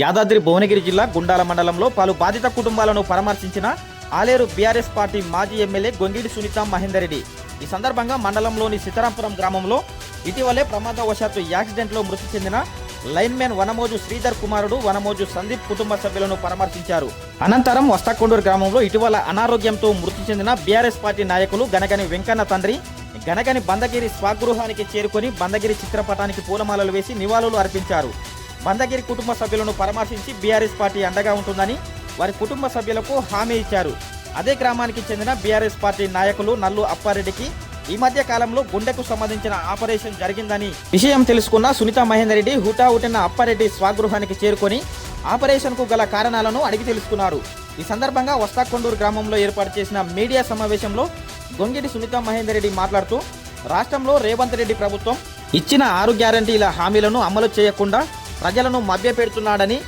యాదాద్రి భువనగిరి జిల్లా గుండాల మండలంలో పలు బాధిత కుటుంబాలను పరామర్శించిన ఆలేరు బీఆర్ఎస్ పార్టీ మాజీ ఎమ్మెల్యే గొంగిడి సునీత మహేందర్రెడ్డి ఈ సందర్భంగా మండలంలోని సీతారాంపురం గ్రామంలో ఇటీవలే ప్రమాదవశాత్తు యాక్సిడెంట్లో మృతి చెందిన లైన్మెన్ వనమోజు శ్రీధర్ కుమారుడు వనమోజు సందీప్ కుటుంబ సభ్యులను పరామర్శించారు. అనంతరం వస్తాకొండూరు గ్రామంలో ఇటీవల అనారోగ్యంతో మృతి చెందిన బీఆర్ఎస్ పార్టీ నాయకులు గనగని వెంకన్న తండ్రి గనగని బందగిరి స్వగృహానికి చేరుకొని బందగిరి చిత్రపటానికి పూలమాలలు వేసి నివాళులు అర్పించారు. మందగిరి కుటుంబ సభ్యులను పరామర్శించి బీఆర్ఎస్ పార్టీ అండగా ఉంటుందని వారి కుటుంబ సభ్యులకు హామీ ఇచ్చారు. అదే గ్రామానికి చెందిన బీఆర్ఎస్ పార్టీ నాయకులు నల్లు అప్పారెడ్డికి ఈ మధ్య కాలంలో గుండెకు సంబంధించిన ఆపరేషన్ జరిగిందని విషయం తెలుసుకున్న సునీత మహేందర్ రెడ్డి హుటాహుటిన అప్పారెడ్డి స్వగృహానికి చేరుకొని ఆపరేషన్కు గల కారణాలను అడిగి తెలుసుకున్నారు. ఈ సందర్భంగా వస్తాకొండూరు గ్రామంలో ఏర్పాటు చేసిన మీడియా సమావేశంలో గొంగిడి సునీత మహేందర్ రెడ్డి మాట్లాడుతూ రాష్ట్రంలో రేవంత్ రెడ్డి ప్రభుత్వం ఇచ్చిన ఆరు గ్యారంటీల హామీలను అమలు చేయకుండా ప్రజలను మభ్యపెడుతున్నాడని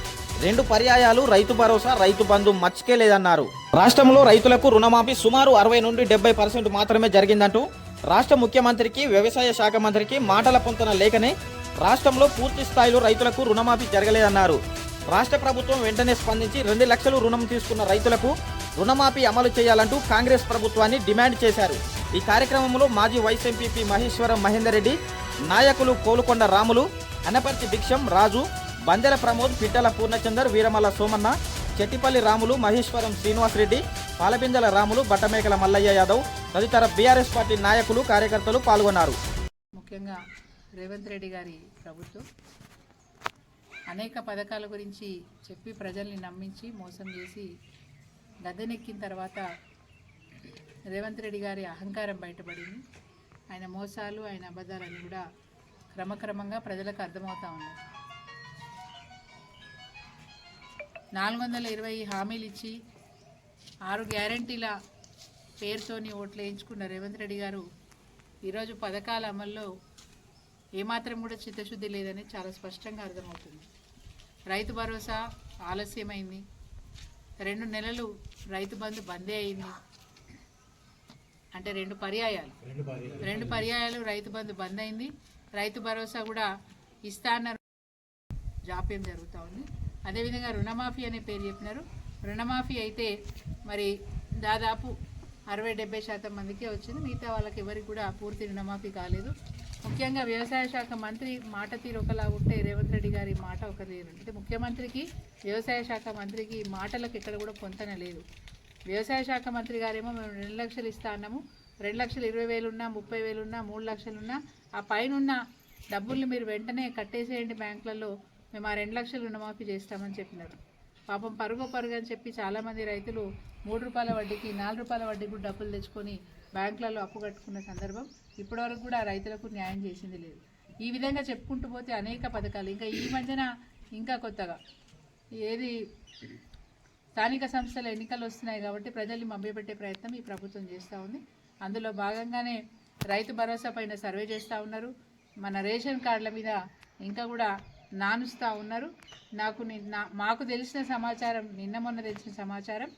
రెండు పర్యాయాలు రైతు భరోసా రైతు బంధు మర్చికేలేదన్నారు రాష్ట్రంలో రైతులకు రుణమాఫీ సుమారు అరవై నుండి డెబ్బై పర్సెంట్ మాత్రమే జరిగిందంటూ రాష్ట్ర ముఖ్యమంత్రికి వ్యవసాయ శాఖ మంత్రికి మాటల పొంతన లేకనే రాష్ట్రంలో పూర్తి స్థాయిలో రైతులకు రుణమాఫీ జరగలేదన్నారు. రాష్ట్ర ప్రభుత్వం వెంటనే స్పందించి రెండు లక్షలు రుణం తీసుకున్న రైతులకు రుణమాఫీ అమలు చేయాలంటూ కాంగ్రెస్ ప్రభుత్వాన్ని డిమాండ్ చేశారు. ఈ కార్యక్రమంలో మాజీ వైస్ ఎంపీపీ మహేశ్వరం మహేందర్ రెడ్డి నాయకులు కోలుకొండ రాములు అనపర్తి భిక్షం రాజు బందెల ప్రమోద్ పిట్టల పూర్ణచందర్ వీరమల్ల సోమన్న చెట్టిపల్లి రాములు మహేశ్వరం శ్రీనివాస్ రెడ్డి పాలబిందల రాములు బట్టమేకల మల్లయ్య యాదవ్ తదితర బీఆర్ఎస్ పార్టీ నాయకులు కార్యకర్తలు పాల్గొన్నారు. ముఖ్యంగా రేవంత్ రెడ్డి గారి ప్రభుత్వం అనేక పథకాల గురించి చెప్పి ప్రజల్ని నమ్మించి మోసం చేసి గద్దెనెక్కిన తర్వాత రేవంత్ రెడ్డి గారి అహంకారం బయటపడింది. ఆయన మోసాలు ఆయన అబద్ధాలన్నీ కూడా క్రమక్రమంగా ప్రజలకు అర్థమవుతా ఉన్నాయి నాలుగు వందల ఇరవై హామీలు ఇచ్చి ఆరు గ్యారంటీల పేరుతోని ఓట్లు వేయించుకున్న రేవంత్ రెడ్డి గారు ఈరోజు పథకాల అమల్లో ఏమాత్రం కూడా చిత్తశుద్ధి లేదని చాలా స్పష్టంగా అర్థమవుతుంది. రైతు భరోసా ఆలస్యమైంది. రెండు నెలలు రైతు బంధు బందే అయింది. అంటే రెండు పర్యాయాలు. రెండు పర్యాయాలు రైతు బంధు బంద్ అయింది. రైతు భరోసా కూడా ఇస్తా అన్నారు. జాప్యం జరుగుతూ ఉంది. అదేవిధంగా రుణమాఫీ అనే పేరు చెప్పినారు. రుణమాఫీ అయితే మరి దాదాపు అరవై డెబ్బై శాతం మందికే వచ్చింది. మిగతా వాళ్ళకి ఎవరికి కూడా పూర్తి రుణమాఫీ కాలేదు. ముఖ్యంగా వ్యవసాయ శాఖ మంత్రి మాట తీరు ఒకలా ఉంటే రేవంత్ రెడ్డి గారి మాట ఒక తీరు అంటే ముఖ్యమంత్రికి వ్యవసాయ శాఖ మంత్రికి మాటలకు ఎక్కడ కూడా పొంతన లేదు. వ్యవసాయ శాఖ మంత్రి గారేమో మేము రెండు లక్షలు ఇస్తా అన్నాము. రెండు లక్షలు ఇరవై వేలు ఉన్నా ముప్పై వేలు ఉన్నా మూడు లక్షలు ఉన్నా ఆ పైన ఉన్న డబ్బుల్ని మీరు వెంటనే కట్టేసేయండి బ్యాంకులలో. మేము ఆ రెండు లక్షలు రుణమాఫీ చేస్తామని చెప్పినారు. పాపం పరుగు పరుగు అని చెప్పి చాలామంది రైతులు మూడు రూపాయల వడ్డీకి నాలుగు రూపాయల వడ్డీకి కూడా డబ్బులు తెచ్చుకొని బ్యాంకులలో అప్పు కట్టుకున్న సందర్భం ఇప్పటివరకు కూడా ఆ రైతులకు న్యాయం చేసింది లేదు. ఈ విధంగా చెప్పుకుంటూ పోతే అనేక పథకాలు. ఇంకా ఈ మధ్యన ఇంకా కొత్తగా ఏది స్థానిక సంస్థల ఎన్నికలు వస్తున్నాయి కాబట్టి ప్రజల్ని మభ్యపెట్టే ప్రయత్నం ఈ ప్రభుత్వం చేస్తూ ఉంది. అందులో భాగంగానే రైతు భరోసా పైన సర్వే చేస్తూ ఉన్నారు. మన రేషన్ కార్డుల మీద ఇంకా కూడా నానుస్తూ ఉన్నారు. నాకు ని- నా- మాకు తెలిసిన సమాచారం నిన్న మొన్న తెలిసిన సమాచారం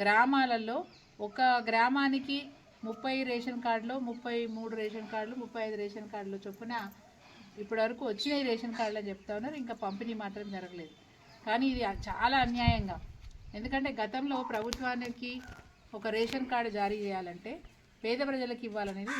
గ్రామాలలో ఒక గ్రామానికి ముప్పై రేషన్ కార్డులో ముప్పై మూడు రేషన్ కార్డులు ముప్పై ఐదు రేషన్ కార్డులు చొప్పున ఇప్పటివరకు వచ్చినాయి రేషన్ కార్డులు అని చెప్తా ఉన్నారు. ఇంకా పంపిణీ మాత్రం జరగలేదు. కానీ ఇది చాలా అన్యాయంగా. ఎందుకంటే గతంలో ప్రభుత్వానికి ఒక రేషన్ కార్డు జారీ చేయాలంటే పేద ప్రజలకు ఇవ్వాలనేది